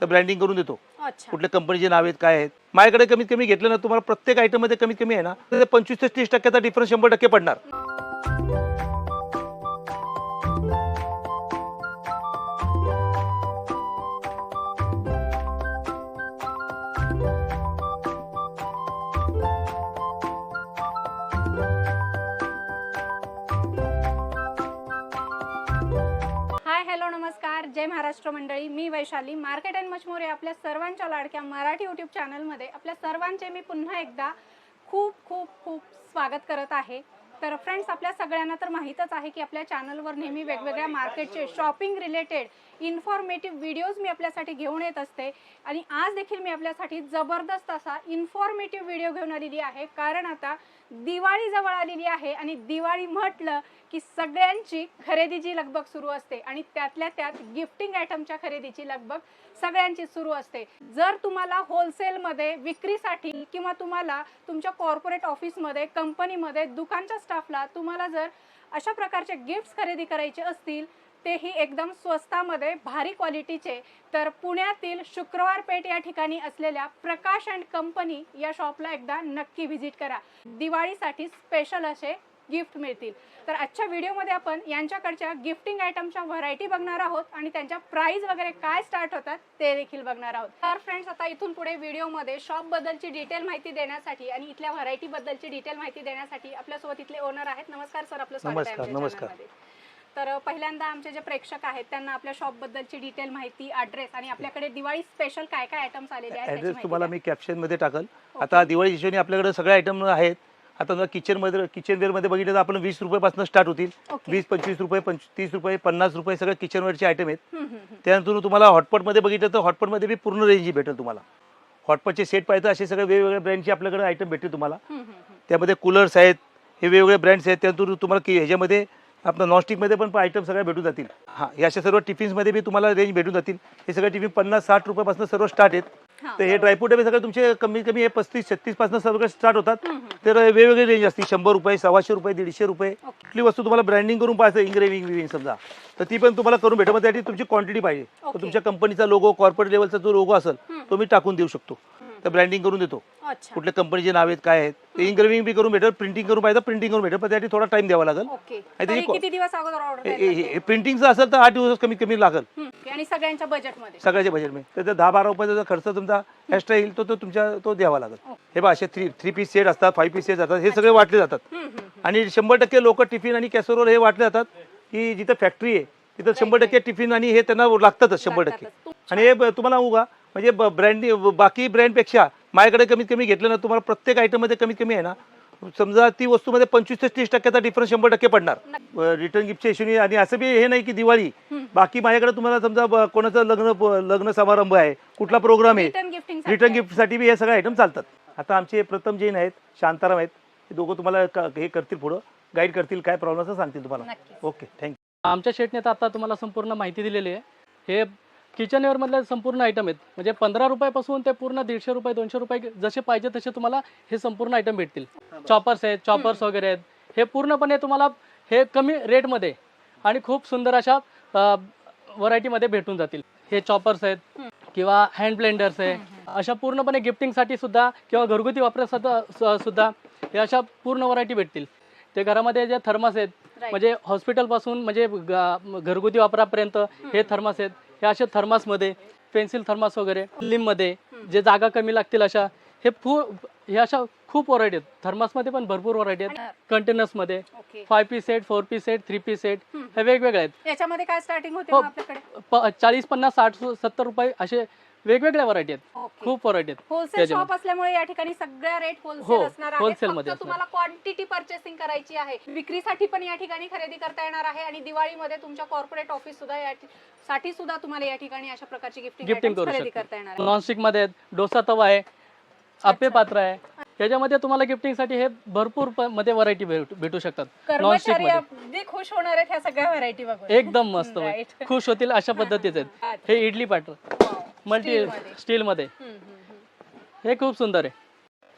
तर ब्रँडिंग करून देतो. अच्छा. कुठल्या कंपनीचे नाव आहेत काय आहेत. माझ्याकडे कमीत कमी घेतलं ना तुम्हाला प्रत्येक आयटममध्ये कमीत कमी आहे ना तर पंचवीस ते तीस टक्क्याचा डिफरन्स शंभर टक्के पडणार. वैशाली मार्केट अँड मचमोरे आपल्या सर्वांच्या लाडक्या मराठी यूट्यूब चॅनलमध्ये आपल्या सर्वांचे मी पुन्हा एकदा खूप खूप खूप स्वागत करत आहे. तर फ्रेंड्स आपल्या सगळ्यांना तर माहीतच आहे की आपल्या चॅनलवर नेहमी वेगवेगळ्या मार्केटचे शॉपिंग रिलेटेड इन्फॉर्मेटिव्ह व्हिडिओज मी आपल्यासाठी घेऊन येत असते. आणि आज देखील मी आपल्यासाठी जबरदस्त असा इन्फॉर्मेटिव्ह व्हिडिओ घेऊन आलेली आहे. कारण आता दिवाळी जवळ आलेली आहे आणि दिवाळी म्हटलं की सगळ्यांची खरेदीची लगबग सुरू असते आणि त्यातल्या त्यात गिफ्टिंग आयटमच्या खरेदीची लगबग सगळ्यांची सुरू असते. जर तुम्हाला होलसेलमध्ये विक्रीसाठी किंवा तुम्हाला तुमच्या कॉर्पोरेट ऑफिसमध्ये कंपनीमध्ये दुकानच्या स्टाफला तुम्हाला जर अशा प्रकारचे गिफ्ट्स खरेदी करायचे असतील तेही एकदम स्वस्तामध्ये भारी क्वालिटीचे तर पुण्यातील शुक्रवार पेठ या ठिकाणी असलेल्या प्रकाश अँड कंपनी या शॉपला एकदा नक्की व्हिजिट करा. दिवाळीसाठी स्पेशल असे गिफ्ट मिळतील. तर आजच्या व्हिडिओमध्ये आपण यांच्याकडच्या गिफ्टिंग आयटमच्या व्हरायटी बघणार आहोत आणि त्यांच्या प्राइस वगैरे काय स्टार्ट होतात ते देखील बघणार आहोत. तर फ्रेंड्स आता इथून पुढे व्हिडिओमध्ये शॉप बद्दलची डिटेल माहिती देण्यासाठी आणि इथल्या व्हरायटी बद्दलची डिटेल माहिती देण्यासाठी आपल्यासोबत इथले ओनर आहेत. नमस्कार सर आपलं स्वागत आहे नमस्कार, मध्ये. तर पहिल्यांदा आमचे जे प्रेक्षक आहेत त्यांना आपल्या शॉप बद्दलची डिटेल माहिती ऍड्रेस आणि आपल्याकडे दिवाळी स्पेशल काय काय आयटम्स आलेले आहेत त्याची ऍड्रेस माहिती तुम्हाला द्या. मी कॅप्शनमध्ये टाकल आता दिवाळी हिशोबाने आपल्याकडे सगळे आयटम आहेत आता किचनमध्ये किचन वेअरमध्ये बघितलं तर आपण वीस रुपयापासून स्टार्ट होतील. वीस पंचवीस रुपये पंच तीस रुपये पन्नास रुपये सगळे किचन वेअरचे आयटम आहेत हम्म, हम्म, हम्म. त्यानंतर तुम्हाला हॉटपॉटमध्ये बघितलं तर हॉटपॉटमध्ये बी पूर्ण रेंज भेटेल तुम्हाला हॉटपॉटचे सेट पाहिजे असे सगळे वेगवेगळ्या ब्रँडचे आपल्याकडे आयटम भेटतील तुम्हाला हम्म, हम्म, हम्म. त्यामध्ये कूलर्स आहेत हे वेगवेगळे ब्रँड्स आहेत त्यानंतर तुम्हाला की ह्याच्यामध्ये आपलं नॉनस्टिकमध्ये पण आयटम सगळे भेटून जातील हां अशा सर्व टिफिन्समध्ये बी तुम्हाला रेंज भेटून जातील हे सगळे टिफिन पन्नास साठ रुपयापासून सर्व स्टार्ट आहेत तर हे. ड्रायफ्रूट डबे सगळे तुमचे कमीत कमी हे पस्तीस छत्तीसपासून सगळे स्टार्ट होतात. तर वेगवेगळी रेंज असते शंभर रुपये सव्वाशे रुपये दीडशे रुपये. कुठली वस्तू तुम्हाला ब्रँडिंग करून पाहिजे इंग्रेविंग विविंग समजा तर ती पण तुम्हाला करून त्यासाठी तुमची क्वांटिटी पाहिजे. तुमच्या कंपनीचा लोगो कॉर्पोरेट लेवलचा जो लोगो असेल. तो मी टाकून देऊ शकतो. तर ब्रँडिंग करून देतो. अच्छा. कुठल्या कंपनीचे नाव आहेत काय आहेत ते इंग्रेविंग बी करून भेटेल प्रिंटिंग करून पाहिजे प्रिंटिंग करून भेटेल पण त्यासाठी थोडा टाइम द्यावा लागेल. ओके आणि त्याची तरी को- किती दिवस अगोदर ऑर्डर प्रिंटिंगचं असेल तर आठ दिवस कमीत कमी लागेल. आणि सगळ्यांच्या बजेटमध्ये सगळ्याच्या बजेटमध्ये तर दहा बारा रुपयाचा जो खर्च तुमचा एक्स्ट्रा येईल तो तो तुमच्या तो द्यावा लागेल. हे बा असे थ्री थ्री पीस सेट असतात फाईव्ह पीस सेट असतात हे सगळे वाटले जातात. हम्म, हम्म, हम्म. आणि शंभर टक्के लोक टिफिन आणि कॅसरोल हे वाटले जातात की जिथं फॅक्टरी आहे तिथं शंभर टक्के टिफिन आणि हे त्यांना लागतातच शंभर टक्के. लागतातच. आणि हे ब- तुम्हाला सांगू म्हणजे ब्रँड बाकी ब्रँडपेक्षा माझ्याकडे कमीत कमी घेतलं ना तुम्हाला प्रत्येक आयटममध्ये कमीत कमी आहे ना. समजा ती वस्तूमध्ये पंचवीस ते तीस टक्क्याचा डिफरन्स शंभर टक्के पडणार. रिटर्न गिफ्टच्या हिशोबाने आणि असं बी हे नाही की दिवाळी. बाकी माझ्याकडे तुम्हाला समजा ब- कोणाचं लग्न लग्न समारंभ आहे कुठला प्रोग्राम आहे रिटर्न गिफ्टिंग रिटर्न गिफ्टसाठी बी हे सगळे आयटम चालतात. आता आमचे प्रथम जैन आहेत शांताराम आहेत हे दोघं तुम्हाला हे करतील पुढं. गाईड करतील काय प्रॉब्लेम असं सांगतील तुम्हाला. ओके थँक्यू आमच्या शेटने तर आता तुम्हाला संपूर्ण माहिती दिलेली आहे. हे किचनवेअरमधले संपूर्ण आयटम आहेत. म्हणजे पंधरा रुपयापासून ते पूर्ण दीडशे रुपये दोनशे रुपये जसे पाहिजे तसे तुम्हाला हे संपूर्ण आयटम भेटतील. चॉपर्स आहेत चॉपर्स वगैरे आहेत. हे पूर्णपणे तुम्हाला हे कमी रेटमध्ये आणि खूप सुंदर अशा व्हरायटीमध्ये भेटून जातील. हे चॉपर्स आहेत किंवा हँड ब्लेंडर्स आहे. अशा पूर्णपणे गिफ्टिंगसाठी सुद्धा किंवा घरगुती वापरासाठी सुद्धा हे अशा पूर्ण व्हरायटी भेटतील. ते घरामध्ये जे थर्मास आहेत. म्हणजे हॉस्पिटलपासून म्हणजे घरगुती वापरापर्यंत हे थर्मास आहेत. हे असे थर्मासमध्ये पेन्सिल थर्मास वगैरे लिममध्ये जे जागा कमी लागतील अशा हे फू हे अशा खूप व्हरायटी आहेत. थर्मासमध्ये पण भरपूर व्हरायटी आहेत. कंटेनर्समध्ये five piece set four piece set three piece set हे वेगवेगळे आहेत. याच्यामध्ये काय स्टार्टिंग होते हो. प चाळीस पन्नास साठ सत्तर रुपये असे वेगवेगळ्या व्हरायटी आहेत. खूप व्हरायटी आहेत. होलसेल त्याच्यामध्ये. शॉप असल्यामुळे या ठिकाणी सगळ्या रेट हो, होलसेल असणार आहे wholesale फक्त मध्ये. तुम्हाला क्वांटिटी परचेसिंग करायची आहे. विक्रीसाठी पण या ठिकाणी खरेदी करता येणार आहे आणि दिवाळीमध्ये तुमच्या कॉर्पोरेट ऑफिस सुद्धा या ठि- साठी सुद्धा तुम्हाला या ठिकाणी अशा प्रकारची गिफ्टिंग गिफ्टिंग करू खरेदी करता येणार शकतो आहे नॉनस्टिकमध्ये आहेत. डोसा तवा आहे. आप्पे पात्र आहे. याच्यामध्ये तुम्हाला गिफ्टिंगसाठी हे भरपूर प- मध्ये व्हरायटी भेटू शकतात. नॉनस्टिक कर्मचारी मध्ये. अगदी खुश होणार आहेत ह्या सगळ्या व्हरायटी बघून. एकदम मस्त. Right. खुश होतील अशा पद्धतीचे आहेत. हे इडली पात्र. मल्टी Steel मध्ये. स्टील मध्ये हम्म, हम्म, हम्म. हे खूप सुंदर आहे.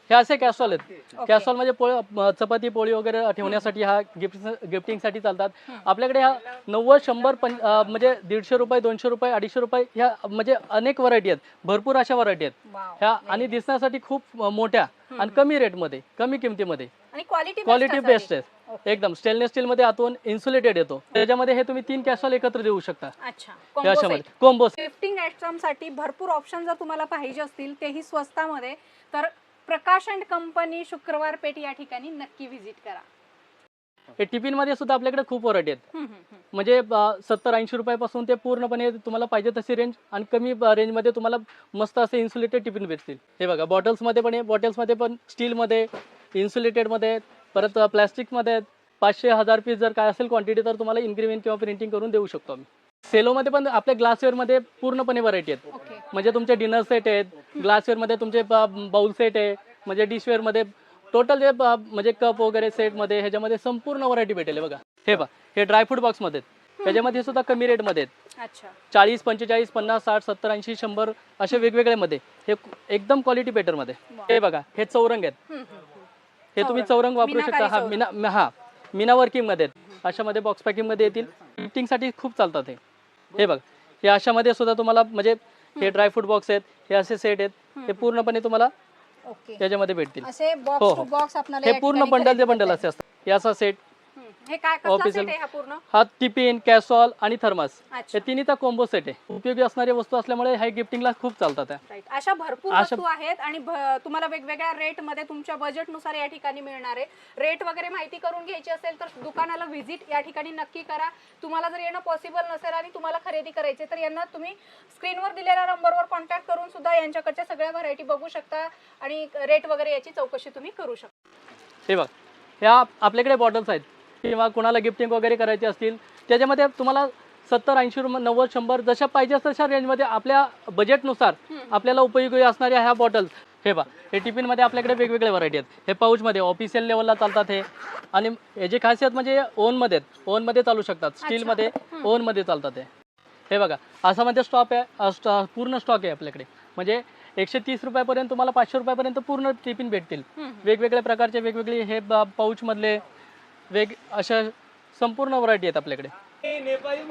हे असे कॅस्ट्रॉल आहेत. कॅस्ट्रॉल म्हणजे पोळ म, चपाती पोळी वगैरे ठेवण्यासाठी हा गिफ्ट गिफ्टिंगसाठी चालतात. आपल्याकडे ह्या नव्वद शंभर पं अ, म्हणजे दीडशे रुपये दोनशे रुपये अडीचशे रुपये ह्या म्हणजे अनेक व्हरायटी आहेत. भरपूर अशा व्हरायटी आहेत. ह्या आणि दिसण्यासाठी खूप मोठ्या आणि कमी रेटमध्ये कमी किमतीमध्ये. आणि क्वालिटी क्वालिटी बेस्ट आहे. एकदम. स्टेनलेस स्टील मध्ये आतून इन्सुलेटेड येतो. त्याच्यामध्ये हे तुम्ही तीन कॅस्ट्रॉल एकत्र देऊ शकता. अच्छा. set. कोंबो गिफ्टिंगसाठी भरपूर ऑप्शन जर तुम्हाला पाहिजे असतील तेही स्वस्तामध्ये तर प्रकाश अँड कंपनी शुक्रवार पेठ या ठिकाणी नक्की व्हिजिट करा. हे टिफिनमध्ये सुद्धा आपल्याकडे खूप व्हरायटी आहेत. म्हणजे सत्तर ऐंशी रुपयापासून ते पूर्णपणे तुम्हाला पाहिजे तशी रेंज आणि कमी रेंजमध्ये तुम्हाला मस्त असे इन्सुलेटेड टिफिन भेटतील. हे बघा बॉटल्समध्ये पण आहे बॉटल्समध्ये पण स्टीलमध्ये इन्सुलेटेडमध्ये परत प्लॅस्टिकमध्ये आहेत. पाचशे हजार पीस जर काय असेल क्वांटिटी तर तुम्हाला इन्क्रिमेंट किंवा प्रिंटिंग करून देऊ शकतो आम्ही. सेलोमध्ये पण आपल्या ग्लासवेअरमध्ये पूर्णपणे व्हरायटी आहेत. म्हणजे तुमचे डिनर सेट आहेत ग्लासवेअरमध्ये तुमचे बाउल सेट आहे म्हणजे डिशवेअरमध्ये टोटल जे म्हणजे कप वगैरे सेटमध्ये ह्याच्यामध्ये संपूर्ण व्हरायटी भेटेल हे बघा. हे बघा हे ड्रायफ्रूट बॉक्समध्ये त्याच्यामध्ये सुद्धा कमी रेटमध्ये आहेत. चाळीस पंचेचाळीस पन्नास साठ सत्तर ऐंशी शंभर असे वेगवेगळे मध्ये. हे एकदम क्वालिटी पेटरमध्ये वा. हे बघा हे चौरंग आहेत. हे तुम्ही चौरंग. चौरंग वापरू शकता. हा. मीना हा. मीना वर्किंगमध्ये आहेत. अशामध्ये बॉक्स पॅकिंगमध्ये येतील. गिफ्टिंगसाठी खूप चालतात हे. हे बघा हे अशामध्ये सुद्धा तुम्हाला म्हणजे हे ड्रायफ्रूट बॉक्स आहेत हे असे सेट आहेत. हे पूर्णपणे तुम्हाला ओके. याच्यामध्ये भेटतील. हो, बॉक्स हो. हे पूर्ण बंडल ते बंडल असे असतात. हे असा सेट. हे काय कसला Official. सेट आहे हा पूर्ण? हा टिफिन कॅसॉल आणि थर्मास अच्छा. हे तिन्हीचा कॉम्बो सेट आहे. उपयोगी असणारी वस्तू असल्यामुळे हे गिफ्टिंगला खूप चालतात अशा भरपूर अशा- वस्तू आहेत आणि भ- तुम्हाला वेगवेगळ्या रेटमध्ये तुमच्या बजेटनुसार या ठिकाणी मिळणार आहे. रेट वगैरे माहिती करून घ्यायची असेल तर दुकानाला व्हिजिट या ठिकाणी नक्की करा. तुम्हाला जर येणं पॉसिबल नसेल आणि तुम्हाला खरेदी करायची तर यांना तुम्ही स्क्रीनवर दिलेल्या नंबरवर कॉन्टॅक्ट करून सुद्धा यांच्याकडच्या सगळ्या व्हरायटी बघू शकता आणि रेट वगैरे याची चौकशी तुम्ही करू शकता. हे बघ ह्या आपल्याकडे बॉटल्स आहेत. किंवा कुणाला गिफ्टिंग वगैरे करायची असतील त्याच्यामध्ये तुम्हाला सत्तर ऐंशी रुपये नव्वद शंभर जशा पाहिजे तशा रेंजमध्ये आपल्या बजेटनुसार आपल्याला उपयोगी असणाऱ्या ह्या बॉटल्स हे बा हे टिफिनमध्ये आपल्याकडे वेगवेगळे व्हरायटी आहेत. हे पाऊचमध्ये ऑफिशियल लेवलला चालतात हे. आणि याची खासियत म्हणजे ओनमध्ये आहेत ओनमध्ये चालू शकतात. स्टीलमध्ये ओनमध्ये चालतात हे. हे बघा असा मध्ये स्टॉक आहे पूर्ण स्टॉक आहे आपल्याकडे. म्हणजे एकशे तीस रुपयापर्यंत तुम्हाला पाचशे रुपयापर्यंत पूर्ण टिफिन भेटतील. वेगवेगळ्या प्रकारचे वेगवेगळे हे पाऊच मधले वेग अशा संपूर्ण व्हरायटी आहेत आपल्याकडे.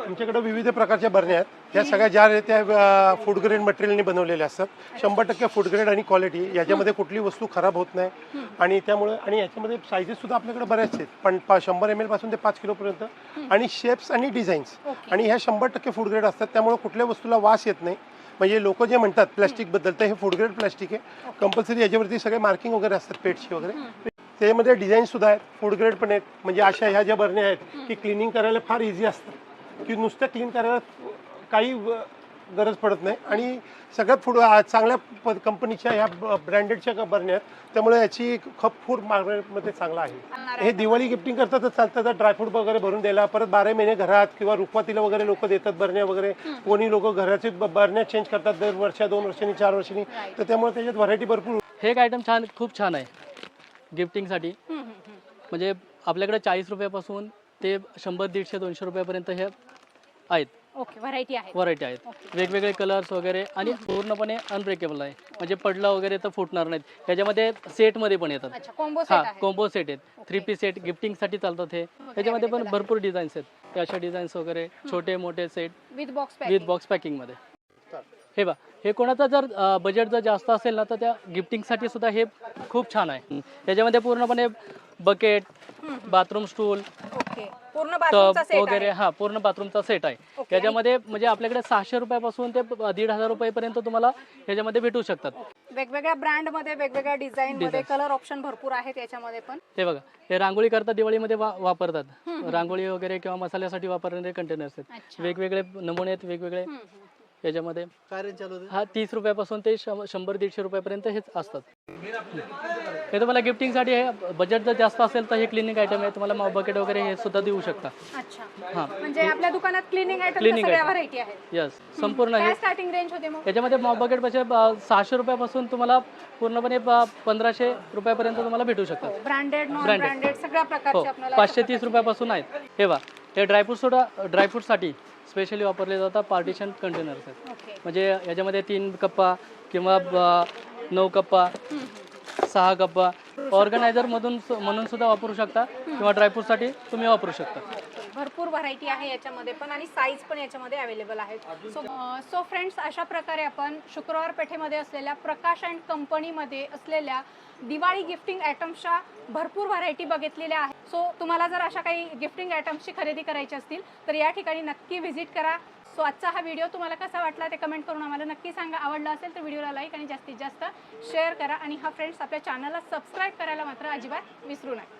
आमच्याकडे विविध प्रकारच्या बरण्या आहेत. या सगळ्या ज्या आहेत त्या फूड ग्रेड मटेरियलने बनवलेल्या असतात. शंभर टक्के फूड ग्रेड आणि क्वालिटी याच्यामध्ये कुठली वस्तू खराब होत नाही. आणि त्यामुळे आणि याच्यामध्ये साईजेस सुद्धा आपल्याकडे बऱ्याच आहेत. पण पा- शंभर एम एलपासून ते पाच किलो पर्यंत. आणि शेप्स आणि डिझाईन्स आणि ह्या शंभर टक्के फूड ग्रेड असतात. त्यामुळे कुठल्या वस्तूला वास येत नाही. म्हणजे लोक जे म्हणतात प्लास्टिकबद्दल तर हे फूड ग्रेड प्लास्टिक आहे. कंपल्सरी याच्यावरती सगळे मार्किंग वगैरे असतात पेटची वगैरे. त्याच्यामध्ये डिझाईन सुद्धा आहेत. फूड ग्रेड पण आहेत. म्हणजे अशा ह्या ज्या बरण्या आहेत की क्लिनिंग करायला फार इझी असतं की नुसतं क्लीन करायला काही गरज पडत नाही. आणि सगळ्यात फूड चांगल्या प- कंपनीच्या ह्या ब्रँडेडच्या बरण्या आहेत. त्यामुळे याची खप फूड मार्केटमध्ये चांगला आहे. हे दिवाळी गिफ्टिंग करतात तर चालतं. तर ड्रायफ्रूट वगैरे भरून द्यायला परत बारा महिने घरात किंवा रुखवातीला वगैरे लोक देतात बरण्या वगैरे. कोणी लोक घराचे बरण्या चेंज करतात दर वर्षा दोन वर्षांनी चार वर्षांनी. तर त्यामुळे त्याच्यात व्हरायटी भरपूर हे एक आयटम छान खूप छान आहे. गिफ्टिंगसाठी. म्हणजे आपल्याकडे चाळीस रुपयापासून ते शंभर दीडशे दोनशे रुपयापर्यंत हे आहेत. ओके व्हरायटी आहे व्हरायटी आहेत. वेगवेगळे कलर्स वगैरे आणि पूर्णपणे अनब्रेकेबल आहे. म्हणजे पडला वगैरे तर फुटणार नाहीत. त्याच्यामध्ये सेटमध्ये पण येतात. हा कॉम्बो सेट आहेत. थ्री पीस सेट गिफ्टिंगसाठी चालतात हे. त्याच्यामध्ये पण भरपूर डिझाईन्स आहेत. अशा डिझाईन्स वगैरे छोटे मोठे set with box with box पॅकिंगमध्ये हे बा हे कोणाचा जर बजेट जर जास्त असेल ना तर त्या गिफ्टिंगसाठी सुद्धा हे खूप छान आहे. त्याच्यामध्ये पूर्णपणे बकेट बाथरूम स्टूल पूर्ण वगैरे हा पूर्ण बाथरूमचा सेट आहे. त्याच्यामध्ये म्हणजे आपल्याकडे सहाशे रुपयापासून ते दीड हजार रुपयापर्यंत तुम्हाला ह्याच्यामध्ये भेटू शकतात. वेगवेगळ्या ब्रँडमध्ये वेगवेगळ्या डिझाईन मध्ये कलर ऑप्शन भरपूर आहेत याच्यामध्ये पण. हे बघा हे रांगोळी करता दिवाळीमध्ये वापरतात. रांगोळी वगैरे किंवा मसाल्यासाठी वापरणारे कंटेनर्स आहेत. वेगवेगळे नमुने आहेत वेगवेगळे. याच्यामध्ये हा तीस रुपयापासून ते शं- शंभर दीडशे रुपयापर्यंत हेच असतात. हे तुम्हाला गिफ्टिंगसाठी हे बजेट जर जास्त असेल तर हे क्लिनिक आयटम आहे. तुम्हाला बकेट वगैरे हे सुद्धा देऊ शकता. अच्छा. हां. म्हणजे आपल्या दुकानात क्लिनिंग आयटम Cleaning सगळ्या item. व्हरायटी आहेत. यस संपूर्ण हे काय स्टार्टिंग रेंज होते मग? याच्यामध्ये मॉब बकेट पाचशे सहाशे रुपयापासून तुम्हाला पूर्णपणे ब- पंधराशे रुपयापर्यंत तुम्हाला भेटू शकतात. Branded non Branded. ब्रँडेड सगळ्या हो. प्रकारचे आपल्याला पाचशे तीस रुपयापासून आहेत. हे बा हे ड्रायफ्रूट सुद्धा ड्रायफ्रूटसाठी स्पेशली वापरले जातात पार्टिशन कंटेनर्स आहेत म्हणजे याच्यामध्ये तीन कप्पा किंवा नऊ कप्पा सहा कप्पा. ऑर्गनायझर मधून सु- म्हणून सुद्धा वापरू शकता किंवा ड्रायफ्रूटसाठी तुम्ही वापरू शकता. भरपूर व्हरायटी आहे याच्यामध्ये पण आणि साईज पण याच्यामध्ये अवेलेबल आहेत. सो सो फ्रेंड्स अशा प्रकारे आपण शुक्रवार पेठेमध्ये असलेल्या प्रकाश अँड कंपनीमध्ये असलेल्या दिवाळी गिफ्टिंग आयटम्सच्या भरपूर व्हरायटी बघितलेल्या आहेत. सो तुम्हाला जर अशा काही गिफ्टिंग आयटम्सची खरेदी करायची असतील तर या ठिकाणी नक्की व्हिजिट करा. सो आजचा हा व्हिडिओ तुम्हाला कसा वाटला ते कमेंट करून आम्हाला नक्की सांगा. आवडला असेल तर व्हिडिओला लाईक आणि जास्तीत जास्त शेअर करा. आणि हा फ्रेंड्स आपल्या चॅनलला सबस्क्राईब करायला मात्र अजिबात विसरू नये